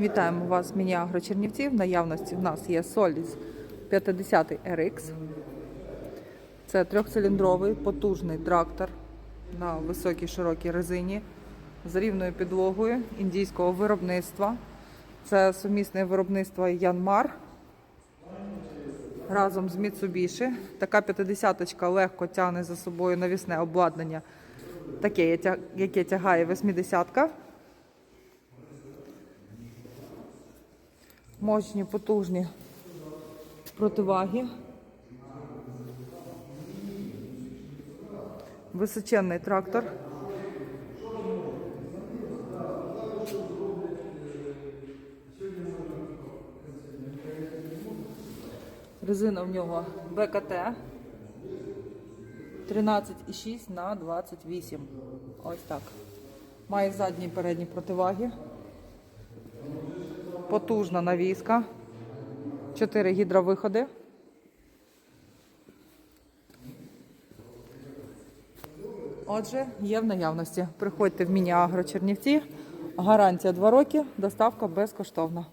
Вітаємо вас, Міні-Агро Чернівці. В наявності в нас є Solis 50 RX. Це трьохциліндровий потужний трактор на високій широкій резині з рівною підлогою індійського виробництва. Це сумісне виробництво Янмар разом з Mitsubishi. Така 50-ка легко тягне за собою навісне обладнання, таке, яке тягає 80-ка. Мощні, потужні противаги. Височенний трактор. Резина в нього БКТ 13,6 на 28. Ось так. Має задні і передні противаги. Потужна навіска. Чотири гідровиходи. Отже, є в наявності. Приходьте в міні-агро Чернівці. Гарантія 2 роки, доставка безкоштовна.